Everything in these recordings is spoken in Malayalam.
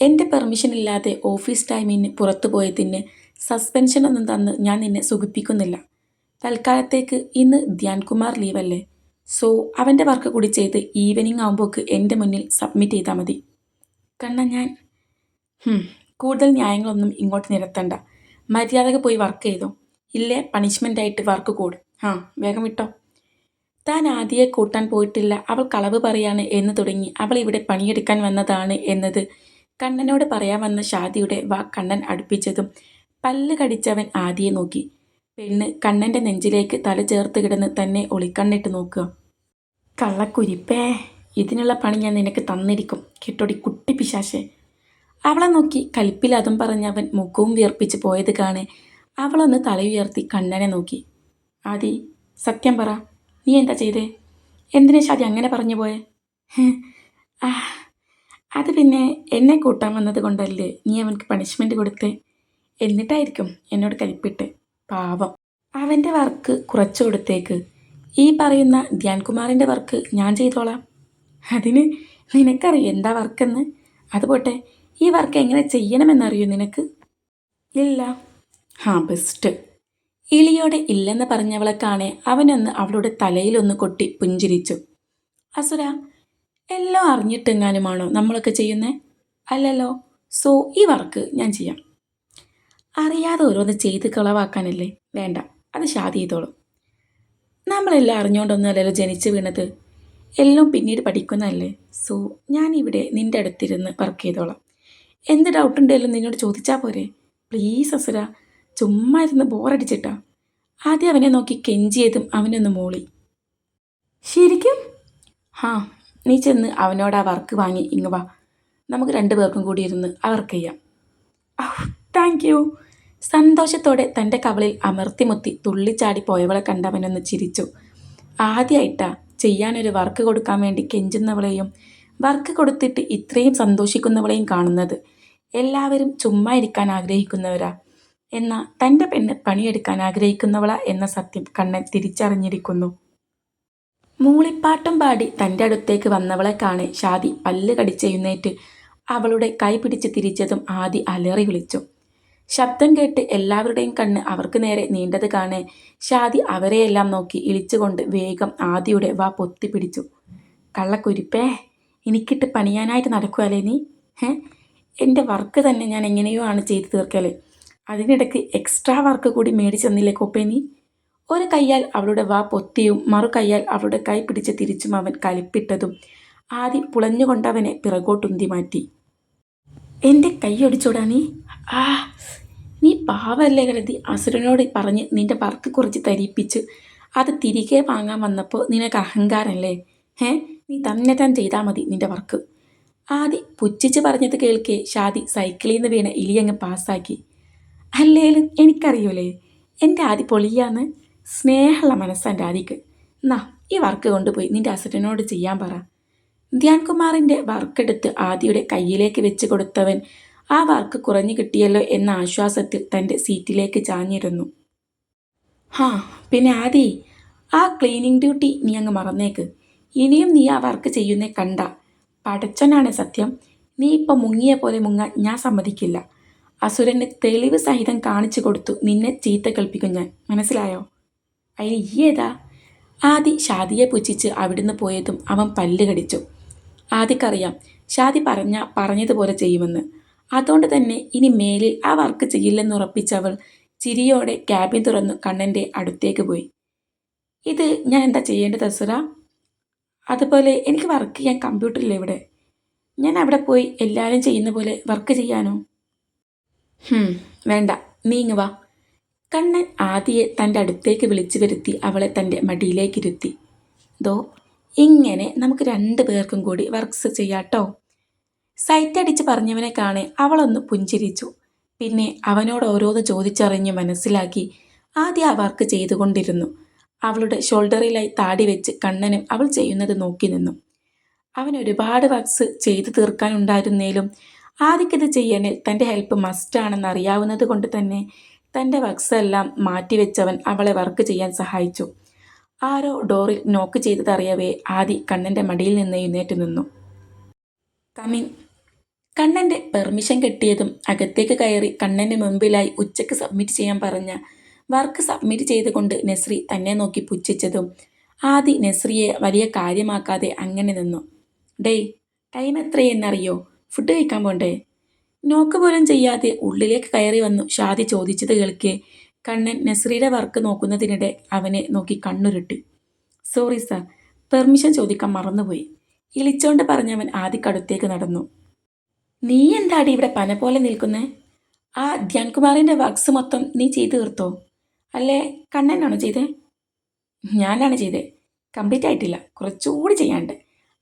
എന്റെ പെർമിഷൻ ഇല്ലാതെ ഓഫീസ് ടൈമിന് പുറത്തു പോയതിന് സസ്പെൻഷനൊന്നും തന്ന് ഞാൻ നിന്നെ സുഖിപ്പിക്കുന്നില്ല. തൽക്കാലത്തേക്ക് ഇന്ന് ധ്യാൻകുമാർ ലീവല്ലേ സോ അവന്റെ വർക്ക് കൂടി ചെയ്ത് ഈവനിങ് ആകുമ്പോൾക്ക് എന്റെ മുന്നിൽ സബ്മിറ്റ് ചെയ്താൽ മതി. കണ്ണ ഞാൻ. കൂടുതൽ ന്യായങ്ങളൊന്നും ഇങ്ങോട്ട് നിരത്തണ്ട. മര്യാദയ്ക്ക് പോയി വർക്ക് ചെയ്തോ. ഇല്ലേ? പണിഷ്മെന്റ് ആയിട്ട് വർക്ക് കൂടും. ആ വേഗം വിട്ടോ. താൻ ആദ്യയെ കൂട്ടാൻ പോയിട്ടില്ല. അവൾ കളവ് പറയാണ് എന്ന് തുടങ്ങി. അവൾ ഇവിടെ പണിയെടുക്കാൻ വന്നതാണ് എന്നത് കണ്ണനോട് പറയാൻ വന്ന ഷാദിയുടെ വാ കണ്ണൻ അടുപ്പിച്ചതും പല്ല് കടിച്ചവൻ ആദിയെ നോക്കി. പെണ്ണ് കണ്ണന്റെ നെഞ്ചിലേക്ക് തല ചേർത്ത് കിടന്ന് തന്നെ ഒളിക്കണ്ണിട്ട് നോക്കുക. കള്ളക്കുരിപ്പേ ഇതിനുള്ള പണി ഞാൻ നിനക്ക് തന്നിരിക്കും. കെട്ടോടി കുട്ടി പിശാശേ. അവളെ നോക്കി കലിപ്പിൽ അതും പറഞ്ഞവൻ മുഖവും വിയർപ്പിച്ച് പോയത് കാണെ. അവളൊന്ന് തലയുയർത്തി കണ്ണനെ നോക്കി. ആദി സത്യം പറ. നീ എന്താ ചെയ്തേ? എന്തിനാ ഷാദി അങ്ങനെ പറഞ്ഞു പോയെ? അത് പിന്നെ എന്നെ കൂട്ടാൻ വന്നത് കൊണ്ടല്ലേ നീ അവൻക്ക് പണിഷ്മെന്റ് കൊടുത്തേ? എന്നിട്ടായിരിക്കും എന്നോട് കലിപ്പിട്ട് പാവം. അവന്റെ വർക്ക് കുറച്ചു കൊടുത്തേക്ക്. ഈ പറയുന്ന ധ്യാൻകുമാറിന്റെ വർക്ക് ഞാൻ ചെയ്തോളാം. അതിന് നിനക്കറിയോ എന്താ വർക്കെന്ന്? അതുപോട്ടെ ഈ വർക്ക് എങ്ങനെ ചെയ്യണമെന്നറിയോ നിനക്ക്? ഇല്ല. ഹാ ബെസ്റ്റ് ഇളിയോടെ ഇല്ലെന്ന് പറഞ്ഞവളെ കാണെ അവനൊന്ന് അവളുടെ തലയിലൊന്ന് കൊട്ടി പുഞ്ചിരിച്ചു. അസുര എല്ലാം അറിഞ്ഞിട്ടെങ്ങാനുമാണോ നമ്മളൊക്കെ ചെയ്യുന്നേ? അല്ലല്ലോ സോ ഈ വർക്ക് ഞാൻ ചെയ്യാം. അറിയാതെ ഓരോന്ന് ചെയ്ത് കളവാക്കാനല്ലേ? വേണ്ട അത് ഷാദി ചെയ്തോളും. നമ്മളെല്ലാം അറിഞ്ഞുകൊണ്ടൊന്നുമല്ലല്ലോ ജനിച്ചു വീണത്? എല്ലാം പിന്നീട് പഠിക്കുന്നതല്ലേ? സോ ഞാനിവിടെ നിന്റെ അടുത്തിരുന്ന് വർക്ക് ചെയ്തോളാം. എന്ത് ഡൗട്ട് ഉണ്ടെങ്കിലും നിന്നോട് ചോദിച്ചാൽ പോരെ? പ്ലീസ് അസുര ചുമ്മാ ഇരുന്ന് ബോറടിച്ചിട്ടാ. ആദ്യം അവനെ നോക്കി കെഞ്ചിയതും അവനൊന്ന് മൂളി. ശരിക്കും? ഹാ നീ ചെന്ന് അവനോട് ആ വർക്ക് വാങ്ങി ഇങ്ങ് വാ. നമുക്ക് രണ്ടു പേർക്കും കൂടി ഇരുന്ന് ആ വർക്ക് ചെയ്യാം. Thank you. സന്തോഷത്തോടെ തന്റെ കവളിൽ അമർത്തിമുത്തി തുള്ളിച്ചാടി പോയവളെ കണ്ടവനൊന്ന് ചിരിച്ചു. ആദ്യമായിട്ടാ ചെയ്യാനൊരു വർക്ക് കൊടുക്കാൻ വേണ്ടി കെഞ്ചുന്നവളെയും വർക്ക് കൊടുത്തിട്ട് ഇത്രയും സന്തോഷിക്കുന്നവളെയും കാണുന്നത്. എല്ലാവരും ചുമ്മാ ഇരിക്കാൻ ആഗ്രഹിക്കുന്നവരാ. എന്നാൽ തന്റെ പെണ്ണ് പണിയെടുക്കാൻ ആഗ്രഹിക്കുന്നവള എന്ന സത്യം കണ്ണൻ തിരിച്ചറിഞ്ഞിരിക്കുന്നു. മൂളിപ്പാട്ടും പാടി തന്റെ അടുത്തേക്ക് വന്നവളെ കാണെ ഷാദി പല്ല് കടിച്ചെഴുന്നേറ്റ് അവളുടെ കൈ പിടിച്ച് തിരിച്ചതും ആദി അലറി വിളിച്ചു. ശബ്ദം കേട്ട് എല്ലാവരുടെയും കണ്ണ് അവർക്ക് നേരെ നീണ്ടത് കാണെ ഷാദി അവരെയെല്ലാം നോക്കി ഇളിച്ചുകൊണ്ട് വേഗം ആദിയുടെ വാ പൊത്തി പിടിച്ചു. കള്ളക്കുരിപ്പേ എനിക്കിട്ട് പണിയാനായിട്ട് നടക്കുവല്ലേ നീ? ഹേ? എന്റെ വർക്ക് തന്നെ ഞാൻ എങ്ങനെയോ ആണ് ചെയ്തു തീർക്കൽ. അതിനിടയ്ക്ക് എക്സ്ട്രാ വർക്ക് കൂടി മേടിച്ചെന്നില്ലേ കൊപ്പേനി? ഒരു കൈയാൽ അവളുടെ വാ പൊത്തിയും മറു കൈയാൽ അവളുടെ കൈ പിടിച്ച് തിരിച്ചും അവൻ കലിപ്പിട്ടതും ആദ്യം പുളഞ്ഞുകൊണ്ടവനെ പിറകോട്ടുന്തി മാറ്റി. എന്റെ കൈയൊടിച്ചോടാ നീ? ആ നീ പാവല്ലേ കരുതി അസുരനോട് പറഞ്ഞ് നിന്റെ വർക്ക് കുറച്ച് തരിപ്പിച്ച് അത് തിരികെ വാങ്ങാൻ വന്നപ്പോൾ നിനക്ക് അഹങ്കാരമല്ലേ ഏ നീ തന്നെ താൻ ചെയ്താൽ മതി നിന്റെ വർക്ക് ആദി പുച്ഛിച്ച് പറഞ്ഞത് കേൾക്കേ ഷാദി സൈക്കിളിൽ നിന്ന് വീണ ഇലിയങ്ങ് പാസ്സാക്കി അല്ലേലും എനിക്കറിയൂലേ. എന്റെ ആദി പൊളിയാന്ന് സ്നേഹമുള്ള മനസ്സാ എന്റെ ആദിക്ക് എന്നാ ഈ വർക്ക് കൊണ്ടുപോയി നിന്റെ അസുരനോട് ചെയ്യാൻ പറ. ധ്യാൻകുമാറിന്റെ വർക്കെടുത്ത് ആദിയുടെ കയ്യിലേക്ക് വെച്ച് കൊടുത്തവൻ ആ വർക്ക് കുറഞ്ഞു കിട്ടിയല്ലോ എന്ന ആശ്വാസത്തിൽ തന്റെ സീറ്റിലേക്ക് ചാഞ്ഞിരുന്നു. ഹാ പിന്നെ ആദി ആ ക്ലീനിങ് ഡ്യൂട്ടി നീ അങ്ങ് മറന്നേക്ക്. ഇനിയും നീ ആ വർക്ക് ചെയ്യുന്നേ കണ്ട. പടച്ചനാണ് സത്യം. നീ ഇപ്പം മുങ്ങിയ പോലെ മുങ്ങാൻ ഞാൻ സമ്മതിക്കില്ല. അസുരന് തെളിവ് സഹിതം കാണിച്ചു കൊടുത്തു നിന്നെ ചീത്ത കൽപ്പിക്കും ഞാൻ. മനസ്സിലായോ? അതിന് ഈ ഏതാ? ആദി ഷാദിയെ പുച്ഛിച്ച് അവിടുന്ന് പോയതും അവൻ പല്ല് കടിച്ചു. ആദിക്കറിയാം ഷാദി പറഞ്ഞ പറഞ്ഞതുപോലെ ചെയ്യുമെന്ന്. അതുകൊണ്ട് തന്നെ ഇനി മേലിൽ ആ വർക്ക് ചെയ്യില്ലെന്നുറപ്പിച്ചവൾ ചിരിയോടെ ക്യാബിൻ തുറന്നു കണ്ണന്റെ അടുത്തേക്ക് പോയി. ഇത് ഞാൻ എന്താ ചെയ്യേണ്ടത് അസുര അതുപോലെ എനിക്ക് വർക്ക് ചെയ്യാൻ കമ്പ്യൂട്ടറില്ല ഇവിടെ? ഞാൻ അവിടെ പോയി എല്ലാവരും ചെയ്യുന്ന പോലെ വർക്ക് ചെയ്യാനോ? വേണ്ട. നീ കണ്ണൻ ആദിയെ തന്റെ അടുത്തേക്ക് വിളിച്ചു വരുത്തി അവളെ തന്റെ മടിയിലേക്ക് ഇരുത്തി. ദോ ഇങ്ങനെ നമുക്ക് രണ്ടു പേർക്കും കൂടി വർക്ക്സ് ചെയ്യാട്ടോ സൈറ്റ് അടിച്ച് പറഞ്ഞവനെ കാണെ അവളൊന്ന് പുഞ്ചിരിച്ചു. പിന്നെ അവനോട് ഓരോന്ന് ചോദിച്ചറിഞ്ഞ് മനസ്സിലാക്കി ആദ്യം ആ വർക്ക് ചെയ്തുകൊണ്ടിരുന്നു. അവളുടെ ഷോൾഡറിലായി താടി വെച്ച് കണ്ണനും അവൾ ചെയ്യുന്നത് നോക്കി നിന്നു. അവൻ ഒരുപാട് വർക്ക്സ് ചെയ്തു തീർക്കാനുണ്ടായിരുന്നേലും ആദിക്കിത് ചെയ്യണിൽ തന്റെ ഹെൽപ്പ് മസ്റ്റാണെന്ന് അറിയാവുന്നത് കൊണ്ട് തന്നെ തന്റെ വർക്ക്സ് എല്ലാം മാറ്റിവെച്ചവൻ അവളെ വർക്ക് ചെയ്യാൻ സഹായിച്ചു. ആരോ ഡോറിൽ നോക്ക് ചെയ്തതറിയവേ ആദി കണ്ണന്റെ മടിയിൽ നിന്ന് എഴുന്നേറ്റ് നിന്നു. കമിൻ കണ്ണന്റെ പെർമിഷൻ കിട്ടിയതും അകത്തേക്ക് കയറി കണ്ണന്റെ മുമ്പിലായി ഉച്ചയ്ക്ക് സബ്മിറ്റ് ചെയ്യാൻ പറഞ്ഞ വർക്ക് സബ്മിറ്റ് ചെയ്തുകൊണ്ട് നെസ്രി തന്നെ നോക്കി പുച്ഛിച്ചതും ആദി നെസ്രിയെ വലിയ കാര്യമാക്കാതെ അങ്ങനെ നിന്നു. ഡേയ് ടൈം എത്രയെന്നറിയോ? ഫുഡ് കഴിക്കാൻ പോണ്ടേ? നോക്ക് പോലും ചെയ്യാതെ ഉള്ളിലേക്ക് കയറി വന്നു ഷാദി ചോദിച്ചത് കേൾക്കെ. കണ്ണൻ നെസ്രിയുടെ വർക്ക് നോക്കുന്നതിനിടെ അവനെ നോക്കി കണ്ണുരുട്ടി. സോറി സർ പെർമിഷൻ ചോദിക്കാൻ മറന്നുപോയി. ഇളിച്ചോണ്ട് പറഞ്ഞവൻ ആദിക്കടുത്തേക്ക് നടന്നു. നീ എന്താടി ഇവിടെ പന പോലെ നിൽക്കുന്നേ? ആ ധ്യാൻകുമാറിന്റെ വർക്ക്സ് മൊത്തം നീ ചെയ്തു തീർത്തോ? അല്ലേ കണ്ണനാണോ ചെയ്തേ? ഞാനാണ് ചെയ്തേ. കംപ്ലീറ്റ് ആയിട്ടില്ല. കുറച്ചുകൂടി ചെയ്യാണ്ട്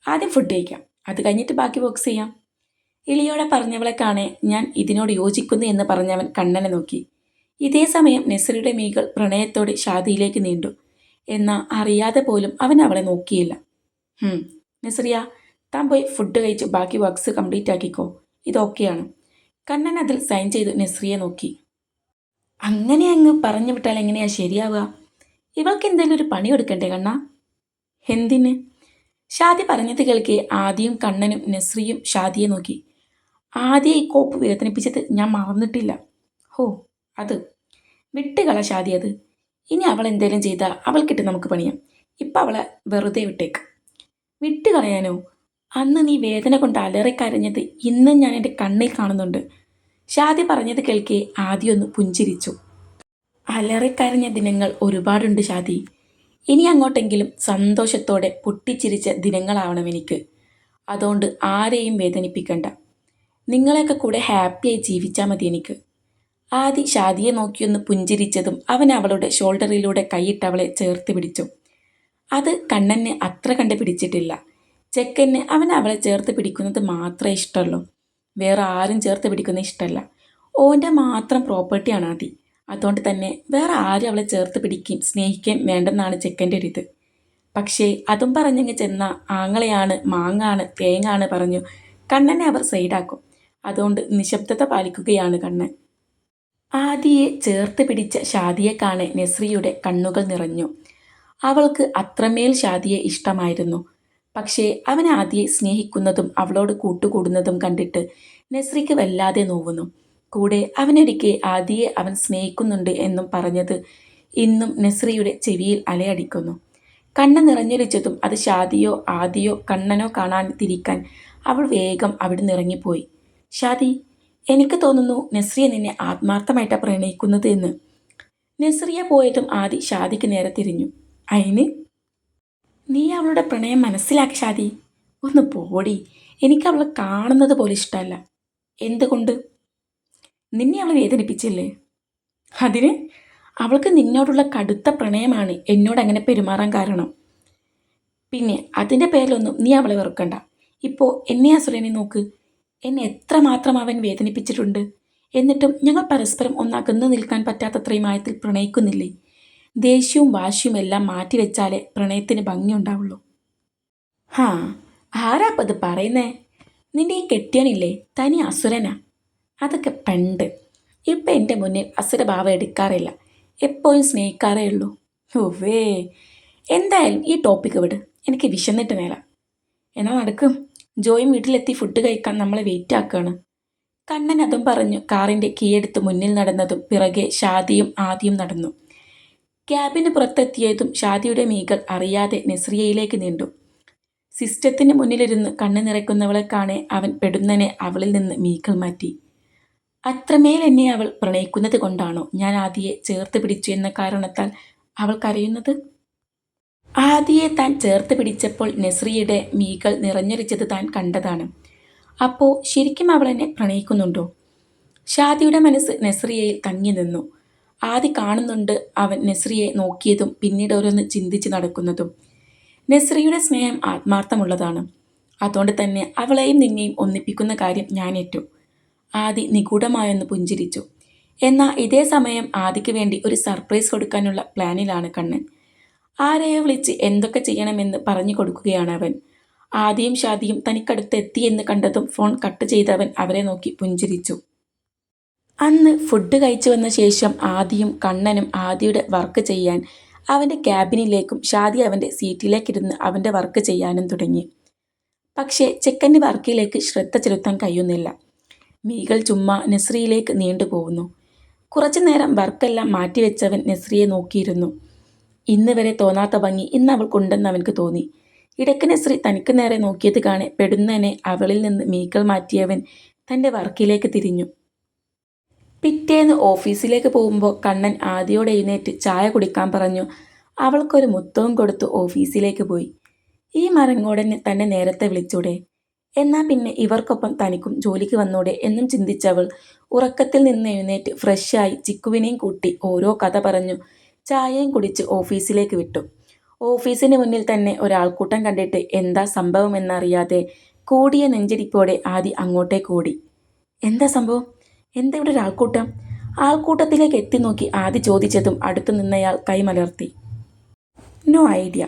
ആദ്യം ഫുഡ് കഴിക്കാം. അത് കഴിഞ്ഞിട്ട് ബാക്കി വർക്ക്സ് ചെയ്യാം. ഇളിയോടെ പറഞ്ഞവളെ കാണെ ഞാൻ ഇതിനോട് യോജിക്കുന്നു എന്ന് പറഞ്ഞവൻ കണ്ണനെ നോക്കി. ഇതേ സമയം നെസറിയുടെ മീകൾ പ്രണയത്തോടെ ഷാദിയിലേക്ക് നീണ്ടു. എന്നാൽ അറിയാതെ പോലും അവൻ അവളെ നോക്കിയില്ല. നെസറിയ താൻ പോയി ഫുഡ് കഴിച്ച് ബാക്കി വർക്ക്സ് കംപ്ലീറ്റ് ആക്കിക്കോ. ഇതൊക്കെയാണ് കണ്ണൻ അതിൽ സൈൻ ചെയ്ത് നെസ്രിയെ നോക്കി. അങ്ങനെ അങ്ങ് പറഞ്ഞു വിട്ടാൽ എങ്ങനെയാ ശരിയാവുക? ഇവൾക്ക് എന്തെങ്കിലും ഒരു പണി കൊടുക്കണ്ടേ കണ്ണ? എന്തിന്? ഷാദി പറഞ്ഞത് കേൾക്കെ ആദ്യം കണ്ണനും നെസ്രിയും ഷാദിയെ നോക്കി. ആദ്യം ഈ കോപ്പ് വേദനിപ്പിച്ചത് ഞാൻ മറന്നിട്ടില്ല. ഹോ അത്. വിട്ടുകള ഷാദി അത്. ഇനി അവൾ എന്തെങ്കിലും ചെയ്താൽ അവൾക്കിട്ട് നമുക്ക് പണിയാം. ഇപ്പം അവളെ വെറുതെ വിട്ടേക്ക്. വിട്ടുകളയാനോ? അന്ന് നീ വേദന കൊണ്ട് അലറിക്കരഞ്ഞത് ഇന്നും ഞാൻ എന്റെ കണ്ണിൽ കാണുന്നുണ്ട്. ഷാദി പറഞ്ഞത് കേൾക്കെ ആദ്യം ഒന്ന് പുഞ്ചിരിച്ചു. അലറിക്കരഞ്ഞ ദിനങ്ങൾ ഒരുപാടുണ്ട് ഷാദി. ഇനി അങ്ങോട്ടെങ്കിലും സന്തോഷത്തോടെ പൊട്ടിച്ചിരിച്ച ദിനങ്ങളാവണം എനിക്ക്. അതുകൊണ്ട് ആരെയും വേദനിപ്പിക്കണ്ട. നിങ്ങളെയൊക്കെ കൂടെ ഹാപ്പിയായി ജീവിച്ചാൽ മതി എനിക്ക്. ആദി ഷാദിയെ നോക്കിയൊന്ന് പുഞ്ചിരിച്ചതും അവൻ അവളുടെ ഷോൾഡറിലൂടെ കൈയിട്ട് അവളെ ചേർത്ത് പിടിച്ചു. അത് കണ്ണന് അത്ര കണ്ട് പിടിച്ചിട്ടില്ല. ചെക്കന് അവൻ അവളെ ചേർത്ത് പിടിക്കുന്നത് മാത്രമേ ഇഷ്ടമുള്ളൂ. വേറെ ആരും ചേർത്ത് പിടിക്കുന്ന ഇഷ്ടമല്ല. ഓന്റെ മാത്രം പ്രോപ്പർട്ടിയാണ് ആദി. അതുകൊണ്ട് തന്നെ വേറെ ആരും അവളെ ചേർത്ത് പിടിക്കുകയും സ്നേഹിക്കുകയും വേണ്ടെന്നാണ് ചെക്കന്റെ ഒരു ഇത്. പക്ഷേ അതും പറഞ്ഞങ്ങ് ചെന്ന ആങ്ങളെയാണ് മാങ്ങാണ് തേങ്ങാണ് പറഞ്ഞു കണ്ണനെ അവർ സൈഡാക്കും അതുകൊണ്ട് നിശബ്ദത പാലിക്കുകയാണ് കണ്ണൻ ആദിയെ ചേർത്ത് പിടിച്ച ഷാദിയെ കാണെ നെസ്രിയുടെ കണ്ണുകൾ നിറഞ്ഞു. അവൾക്ക് അത്രമേൽ ഷാദിയെ ഇഷ്ടമായിരുന്നു. പക്ഷേ അവൻ ആദിയെ സ്നേഹിക്കുന്നതും അവളോട് കൂട്ടുകൂടുന്നതും കണ്ടിട്ട് നെസ്രിക്ക് വല്ലാതെ നോവുന്നു. കൂടെ അവനൊരിക്കെ ആദിയെ അവൻ സ്നേഹിക്കുന്നുണ്ട് എന്നും പറഞ്ഞത് ഇന്നും നെസ്രിയുടെ ചെവിയിൽ അലയടിക്കുന്നു. കണ്ണ് നിറഞ്ഞൊലിച്ചതും അത് ഷാദിയോ ആദിയോ കണ്ണനോ കാണാൻ തിരിക്കാൻ അവൾ വേഗം അവിടെ നിറങ്ങിപ്പോയി ഷാദി എനിക്ക് തോന്നുന്നു നസ്രിയ നിന്നെ ആത്മാർത്ഥമായിട്ടാണ് പ്രണയിക്കുന്നത് എന്ന്. നസ്രിയ പോയതും ആദി ഷാദിക്ക് നേരെ തിരിഞ്ഞു. അയിന്? നീ അവളുടെ പ്രണയം മനസ്സിലാക്കി ഷാദി. ഒന്ന് പോടി. എനിക്ക് അവളെ കാണുന്നത് പോലെ ഇഷ്ടമല്ല. എന്തുകൊണ്ട്? നിന്നെ അവൾ വേദനിപ്പിച്ചില്ലേ? അതിന്? അവൾക്ക് നിന്നോടുള്ള കടുത്ത പ്രണയമാണ് എന്നോട് അങ്ങനെ പെരുമാറാൻ കാരണം. പിന്നെ അതിന്റെ പേരിലൊന്നും നീ അവളെ വെറുക്കണ്ട. ഇപ്പോൾ എന്നെ അസുരനെ നോക്ക്. എന്നെ എത്രമാത്രം അവൻ വേദനിപ്പിച്ചിട്ടുണ്ട്. എന്നിട്ടും ഞങ്ങൾ പരസ്പരം ഒന്നകന്നു നിൽക്കാൻ പറ്റാത്തത്രയും ആയത്തിൽ പ്രണയിക്കുന്നില്ലേ. ദേഷ്യവും വാശിയും എല്ലാം മാറ്റിവെച്ചാലേ പ്രണയത്തിന് ഭംഗിയുണ്ടാവുള്ളൂ. ഹാ ആരാപ്പത് പറയുന്നേ? നിന്റെ ഈ കെട്ടിയനില്ലേ തനി അസുരനാ. അതൊക്കെ പണ്ട്. ഇപ്പം എന്റെ മുന്നിൽ അസുരഭാവം എടുക്കാറില്ല. എപ്പോഴും സ്നേഹിക്കാറേ ഉള്ളൂ. ഓവേ എന്തായാലും ഈ ടോപ്പിക്ക് വിട്. എനിക്ക് വിശന്നിട്ട് നേരാം. എന്നാ നടക്കും. ജോയും വീട്ടിലെത്തി ഫുഡ് കഴിക്കാൻ നമ്മളെ വെയിറ്റ് ആക്കുകയാണ് കണ്ണൻ അതും പറഞ്ഞു കാറിന്റെ കീയെടുത്ത് മുന്നിൽ നടന്നതും പിറകെ ഷാദിയും ആദ്യം നടന്നു. ക്യാബിന് പുറത്തെത്തിയതും ഷാദിയുടെ മീകൾ അറിയാതെ നെസ്രിയയിലേക്ക് നീണ്ടു. സിസ്റ്റത്തിന് മുന്നിലിരുന്ന് കണ്ണു നിറയ്ക്കുന്നവളെ കാണെ അവൻ പെടുന്നനെ അവളിൽ നിന്ന് മീകൾ മാറ്റി. അത്രമേൽ എന്നെ അവൾ പ്രണയിക്കുന്നത് കൊണ്ടാണോ ഞാൻ ആദ്യയെ ചേർത്ത് പിടിച്ചു എന്ന കാരണത്താൽ അവൾ കരയുന്നത്? ആദിയെ താൻ ചേർത്ത് പിടിച്ചപ്പോൾ നെസ്രിയുടെ മീകൾ നിറഞ്ഞൊലിച്ചത് താൻ കണ്ടതാണ്. അപ്പോൾ ശരിക്കും അവൾ എന്നെ പ്രണയിക്കുന്നുണ്ടോ? ഷാദിയുടെ മനസ്സ് നെസ്രിയയിൽ തങ്ങി നിന്നു. ആദി കാണുന്നുണ്ട് അവൻ നെസ്രിയെ നോക്കിയതും പിന്നീട് ഓരോന്ന് ചിന്തിച്ച് നടക്കുന്നതും. നെസ്രിയുടെ സ്നേഹം ആത്മാർത്ഥമുള്ളതാണ്. അതുകൊണ്ട് തന്നെ അവളെയും നിന്നെയും ഒന്നിപ്പിക്കുന്ന കാര്യം ഞാൻ ഏറ്റു ആദി നിഗൂഢമായൊന്ന് പുഞ്ചിരിച്ചു. എന്നാൽ ഇതേ സമയം ആദിക്ക് വേണ്ടി ഒരു സർപ്രൈസ് കൊടുക്കാനുള്ള പ്ലാനിലാണ് കണ്ണൻ. ആരെയോ വിളിച്ച് എന്തൊക്കെ ചെയ്യണമെന്ന് പറഞ്ഞു കൊടുക്കുകയാണ് അവൻ. ആദ്യം ഷാദിയും തനിക്കടുത്ത് എത്തി എന്ന് കണ്ടതും ഫോൺ കട്ട് ചെയ്തവൻ അവരെ നോക്കി പുഞ്ചിരിച്ചു. അന്ന് ഫുഡ് കഴിച്ചു വന്ന ശേഷം ആദിയും കണ്ണനും ആദിയുടെ വർക്ക് ചെയ്യാൻ അവന്റെ ക്യാബിനിലേക്കും ഷാദി അവന്റെ സീറ്റിലേക്കിരുന്ന് അവന്റെ വർക്ക് ചെയ്യാനും തുടങ്ങി. പക്ഷേ ചെക്കന്റെ വർക്കിലേക്ക് ശ്രദ്ധ ചെലുത്താൻ കഴിയുന്നില്ല. മീകൾ ചുമ്മാ നെസ്രിയിലേക്ക് നീണ്ടുപോകുന്നു. കുറച്ചു നേരം വർക്കെല്ലാം മാറ്റിവെച്ചവൻ നെസ്രിയെ നോക്കിയിരുന്നു. ഇന്ന് വരെ തോന്നാത്ത ഭംഗി ഇന്ന് അവൾക്കുണ്ടെന്ന് അവൻക്ക് തോന്നി. ഇടക്കനെ ശ്രീ തനിക്ക് നേരെ നോക്കിയത് കാണെ പെടുന്നതിനെ അവളിൽ നിന്ന് മീക്കൾ മാറ്റിയവൻ തന്റെ വർക്കിലേക്ക് തിരിഞ്ഞു. പിറ്റേന്ന് ഓഫീസിലേക്ക് പോകുമ്പോൾ കണ്ണൻ ആദ്യയോടെ എഴുന്നേറ്റ് ചായ കുടിക്കാൻ പറഞ്ഞു. അവൾക്കൊരു മുത്തവും കൊടുത്ത് ഓഫീസിലേക്ക് പോയി. ഈ മരങ്ങോടനെ തന്നെ നേരത്തെ വിളിച്ചൂടെ. എന്നാൽ പിന്നെ ഇവർക്കൊപ്പം തനിക്കും ജോലിക്ക് വന്നൂടെ എന്നും ചിന്തിച്ചവൾ ഉറക്കത്തിൽ നിന്ന് എഴുന്നേറ്റ് ഫ്രഷായി ചിക്കുവിനെയും കൂട്ടി ഓരോ കഥ പറഞ്ഞു. ചായയും കുടിച്ച് ഓഫീസിലേക്ക് വിട്ടു. ഓഫീസിന് മുന്നിൽ തന്നെ ഒരാൾക്കൂട്ടം കണ്ടിട്ട് എന്താ സംഭവം എന്നറിയാതെ കൂടിയ നെഞ്ചിരിപ്പോടെ ആദി അങ്ങോട്ടേക്ക് ഓടി. എന്താ സംഭവം? എന്താ ഇവിടെ ഒരാൾക്കൂട്ടം? ആൾക്കൂട്ടത്തിലേക്ക് എത്തി നോക്കി ആദി ചോദിച്ചതും അടുത്തു നിന്നയാൾ കൈമലർത്തി. No idea.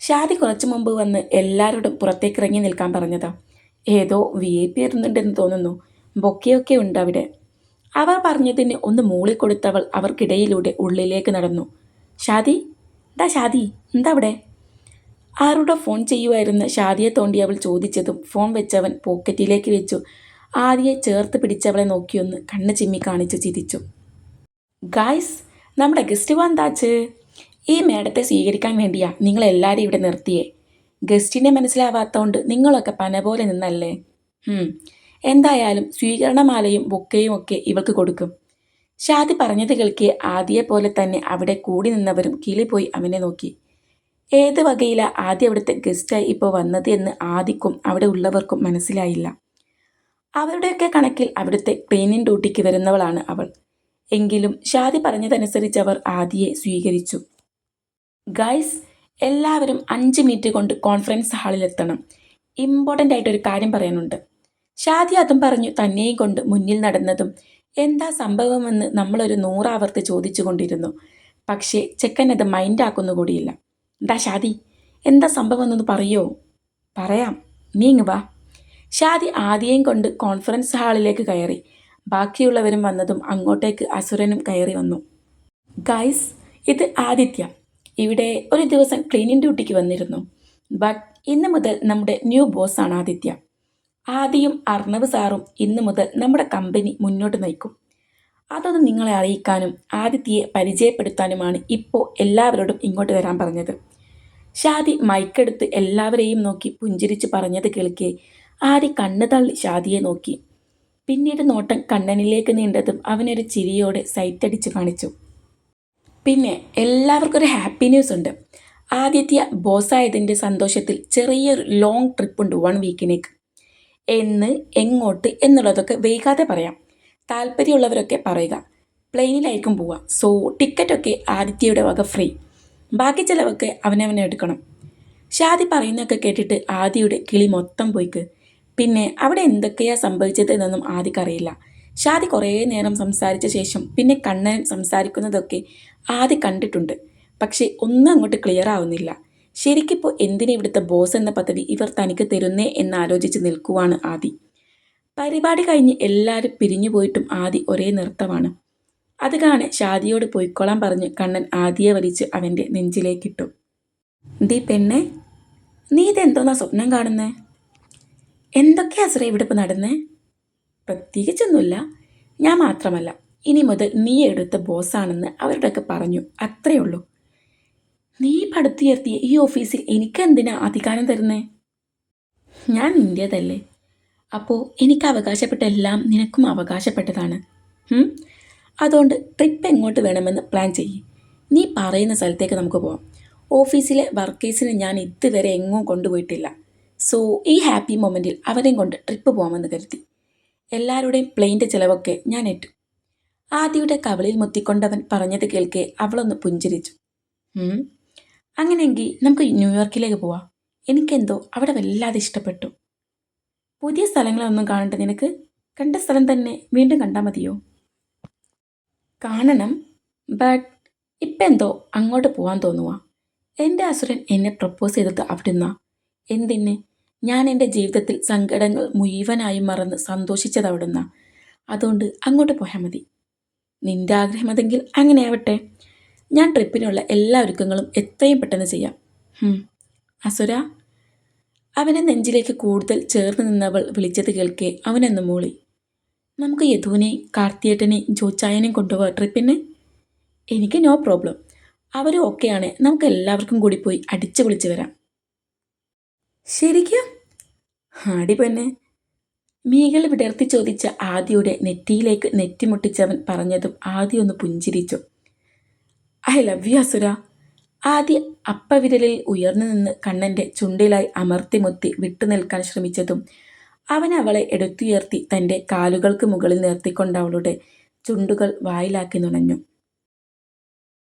ഷാദി കുറച്ചു മുമ്പ് വന്ന് എല്ലാവരോടും പുറത്തേക്ക് ഇറങ്ങി നിൽക്കാൻ പറഞ്ഞതാ. ഏതോ വി ഐ പി ഇരുന്നുണ്ടെന്ന് തോന്നുന്നു. ബൊക്കെയൊക്കെ ഉണ്ട് അവിടെ അവർ പറഞ്ഞതിന് ഒന്ന് മൂളി കൊടുത്തവൾ അവർക്കിടയിലൂടെ ഉള്ളിലേക്ക് നടന്നു. ഷാദി ഡാ ഷാദി എന്താ അവിടെ? ആരുടെ ഫോൺ ചെയ്യുമായിരുന്ന ഷാദിയെ തോണ്ടി അവൾ ചോദിച്ചതും ഫോൺ വെച്ചവൻ പോക്കറ്റിലേക്ക് വെച്ചു. ആദിയെ ചേർത്ത് പിടിച്ചവളെ നോക്കിയൊന്ന് കണ്ണ് ചിമ്മി കാണിച്ചു ചിരിച്ചു. ഗായ്സ് നമ്മുടെ ഗസ്റ്റ് വന്താച്ച് ഈ മേഡത്തെ സ്വീകരിക്കാൻ വേണ്ടിയാ നിങ്ങളെല്ലാവരും ഇവിടെ നിർത്തിയേ. ഗസ്റ്റിനെ മനസ്സിലാവാത്തതുകൊണ്ട് നിങ്ങളൊക്കെ പന പോലെ നിന്നല്ലേ എന്തായാലും സ്വീകരണമാലയും ബൊക്കയും ഒക്കെ ഇവൾക്ക് കൊടുക്കും. ഷാദി പറഞ്ഞത് കേൾക്കെ പോലെ തന്നെ അവിടെ കൂടി നിന്നവരും കിളിപോയി അവനെ നോക്കി. ഏത് വകയിലാ ആദ്യം അവിടുത്തെ ഗസ്റ്റായി ഇപ്പോൾ വന്നത് എന്ന് ആദിക്കും അവിടെ ഉള്ളവർക്കും മനസ്സിലായില്ല. അവരുടെയൊക്കെ കണക്കിൽ അവിടുത്തെ ക്ലീനിങ് ഡ്യൂട്ടിക്ക് വരുന്നവളാണ് അവൾ. എങ്കിലും ഷാദി പറഞ്ഞതനുസരിച്ച് അവർ ആദിയെ സ്വീകരിച്ചു. ഗൈസ് എല്ലാവരും അഞ്ച് മിനിറ്റ് കൊണ്ട് കോൺഫറൻസ് ഹാളിലെത്തണം. ഇമ്പോർട്ടന്റ് ആയിട്ടൊരു കാര്യം പറയാനുണ്ട്. ഷാദി അതും പറഞ്ഞു തന്നെയും കൊണ്ട് മുന്നിൽ നടന്നതും എന്താ സംഭവമെന്ന് നമ്മളൊരു നൂറാവർത്തി ചോദിച്ചു കൊണ്ടിരുന്നു പക്ഷേ ചെക്കൻ അത് മൈൻഡാക്കുന്നു എന്താ ഷാദി? എന്താ സംഭവം എന്നൊന്ന് പറയോ? പറയാം. നീ വാ. ഷാദി ആദ്യം കൊണ്ട് കോൺഫറൻസ് ഹാളിലേക്ക് കയറി. ബാക്കിയുള്ളവരും വന്നതും അങ്ങോട്ടേക്ക് അസുരനും കയറി വന്നു. ഗൈസ് ഇത് ആദിത്യ. ഇവിടെ ഒരു ദിവസം ക്ലീനിങ് ഡ്യൂട്ടിക്ക് വന്നിരുന്നു. ബട്ട് ഇന്ന് മുതൽ നമ്മുടെ ന്യൂ ബോസ് ആണ് ആദിത്യ. ആദിയും അർണവ് സാറും ഇന്നു മുതൽ നമ്മുടെ കമ്പനി മുന്നോട്ട് നയിക്കും. അതൊന്ന് നിങ്ങളെ അറിയിക്കാനും ആദിത്യയെ പരിചയപ്പെടുത്താനുമാണ് ഇപ്പോൾ എല്ലാവരോടും ഇങ്ങോട്ട് വരാൻ പറഞ്ഞത്. ഷാദി മൈക്കെടുത്ത് എല്ലാവരെയും നോക്കി പുഞ്ചിരിച്ച് പറഞ്ഞത് കേൾക്കെ ആദി കണ്ണു തള്ളി ഷാദിയെ നോക്കി. പിന്നീട് നോട്ടം കണ്ണനിലേക്ക് നീണ്ടതും അവനൊരു ചിരിയോടെ സൈറ്റടിച്ചു കാണിച്ചു. പിന്നെ എല്ലാവർക്കും ഒരു ഹാപ്പി ന്യൂസ് ഉണ്ട്. ആദിത്യ ബോസായതിന്റെ സന്തോഷത്തിൽ ചെറിയൊരു ലോങ് ട്രിപ്പ് ഉണ്ട് വൺ വീക്കിനേക്ക്. എന്ന് എങ്ങോട്ട് എന്നുള്ളതൊക്കെ വൈകാതെ പറയാം. താല്പര്യമുള്ളവരൊക്കെ പറയുക. പ്ലെയിനിലായിരിക്കും പോവുക. സോ ടിക്കറ്റൊക്കെ ആദിത്യയുടെ വക ഫ്രീ ബാക്കി ചിലവൊക്കെ അവനവനെ എടുക്കണം. ഷാദി പറയുന്നതൊക്കെ കേട്ടിട്ട് ആദിയുടെ കിളി മൊത്തം പോയിക്ക്. പിന്നെ അവിടെ എന്തൊക്കെയാ സംഭവിച്ചത് എന്നൊന്നും ആദിക്കറിയില്ല ഷാദി കുറേ നേരം സംസാരിച്ച ശേഷം പിന്നെ കണ്ണൻ സംസാരിക്കുന്നതൊക്കെ ആദി കണ്ടിട്ടുണ്ട്. പക്ഷേ ഒന്നും അങ്ങോട്ട് ക്ലിയർ ആവുന്നില്ല. ശരിക്കിപ്പോൾ എന്തിനെ ഇവിടുത്തെ ബോസ് എന്ന പദവി ഇവർ തനിക്ക് തരുന്നേ എന്നാലോചിച്ച് നിൽക്കുവാണ് ആദി. പരിപാടി കഴിഞ്ഞ് എല്ലാവരും പിരിഞ്ഞു പോയിട്ടും ആദി ഒരേ നൃത്തമാണ്. അത് കാണെ ഷാദിയോട് പോയിക്കോളാൻ പറഞ്ഞ് കണ്ണൻ ആദിയെ വലിച്ച് അവന്റെ നെഞ്ചിലേക്കിട്ടു. ദീ പെണ്ണെ നീ ഇതെന്തോന്നാ സ്വപ്നം കാണുന്നേ? എന്തൊക്കെയാ അസുര ഇവിടെ ഇപ്പോൾ നടന്നേ? പ്രത്യേകിച്ചൊന്നുമില്ല. ഞാൻ മാത്രമല്ല ഇനി മുതൽ നീ എടുത്ത ബോസാണെന്ന് അവരുടെയൊക്കെ പറഞ്ഞു അത്രയേ ഉള്ളൂ. നീ പടുത്തുയർത്തിയ ഈ ഓഫീസിൽ എനിക്ക് എന്തിനാ അധികാരം തരുന്നേ? ഞാൻ നിന്റേതല്ലേ അപ്പോൾ എനിക്ക് അവകാശപ്പെട്ട എല്ലാം നിനക്കും അവകാശപ്പെട്ടതാണ്? അതുകൊണ്ട് ട്രിപ്പ് എങ്ങോട്ട് വേണമെന്ന് പ്ലാൻ ചെയ്യ്. നീ പറയുന്ന സ്ഥലത്തേക്ക് നമുക്ക് പോവാം. ഓഫീസിലെ വർക്കേഴ്സിന് ഞാൻ ഇതുവരെ എങ്ങും കൊണ്ടുപോയിട്ടില്ല. സോ ഈ ഹാപ്പി മൊമെന്റിൽ അവരെയും കൊണ്ട് ട്രിപ്പ് പോകാമെന്ന് കരുതി. എല്ലാവരുടെയും പ്ലെയിന്റെ ചിലവൊക്കെ ഞാൻ ഏറ്റു. ആദിയുടെ കവളിൽ മുത്തിക്കൊണ്ടവൻ പറഞ്ഞത് കേൾക്കെ അവളൊന്ന് പുഞ്ചിരിച്ചു. "ഉം, അങ്ങനെയെങ്കിൽ നമുക്ക് ന്യൂയോർക്കിലേക്ക് പോവാം. എനിക്കെന്തോ അവിടെ വല്ലാതെ ഇഷ്ടപ്പെട്ടു. പുതിയ സ്ഥലങ്ങളൊന്നും കാണണ്ട നിനക്ക്? കണ്ട സ്ഥലം തന്നെ വീണ്ടും കണ്ടാൽ മതിയോ? കാണണം ബട്ട് ഇപ്പം എന്തോ അങ്ങോട്ട് പോകാൻ തോന്നുക എന്റെ അസുരൻ എന്നെ പ്രപ്പോസ് ചെയ്തത് അവിടുന്ന. എന്തിന്? ഞാൻ എന്റെ ജീവിതത്തിൽ സങ്കടങ്ങൾ മുഴുവനായും മറന്ന് സന്തോഷിച്ചത് അവിടുന്ന. അതുകൊണ്ട് അങ്ങോട്ട് പോയാൽ മതി. നിന്റെ ആഗ്രഹം അതെങ്കിൽ അങ്ങനെ ആവട്ടെ. ഞാൻ ട്രിപ്പിനുള്ള എല്ലാ ഒരുക്കങ്ങളും എത്രയും പെട്ടെന്ന് ചെയ്യാം. അസുര? അവനെ നെഞ്ചിലേക്ക് കൂടുതൽ ചേർന്ന് നിന്നവൾ വിളിച്ചത് കേൾക്കെ അവനൊന്ന് മൂളി. നമുക്ക് യദുവിനെയും കാർത്തിയേട്ടനെയും ജോച്ചായനെയും കൊണ്ടുപോകാം ട്രിപ്പിന്? എനിക്ക് നോ പ്രോബ്ലം. അവരും ഓക്കെയാണ് നമുക്ക് എല്ലാവർക്കും കൂടി പോയി അടിച്ചു പൊളിച്ച് വരാം. ശരിക്കും? ആടി പെണ്ണെ മീകൾ വിടർത്തി ചോദിച്ച ആദിയുടെ നെറ്റിയിലേക്ക് നെറ്റിമുട്ടിച്ചവൻ പറഞ്ഞതും ആദ്യ ഒന്ന് പുഞ്ചിരിച്ചു. ഐ ലവ് യു അസുര. ആദ്യ അപ്പവിരലിൽ ഉയർന്നു നിന്ന് കണ്ണന്റെ ചുണ്ടിലായി അമർത്തിമുത്തി വിട്ടുനിൽക്കാൻ ശ്രമിച്ചതും അവൻ അവളെ എടുത്തുയർത്തി തന്റെ കാലുകൾക്ക് മുകളിൽ നിർത്തിക്കൊണ്ട് അവളുടെ ചുണ്ടുകൾ വായിലാക്കി നുണഞ്ഞു.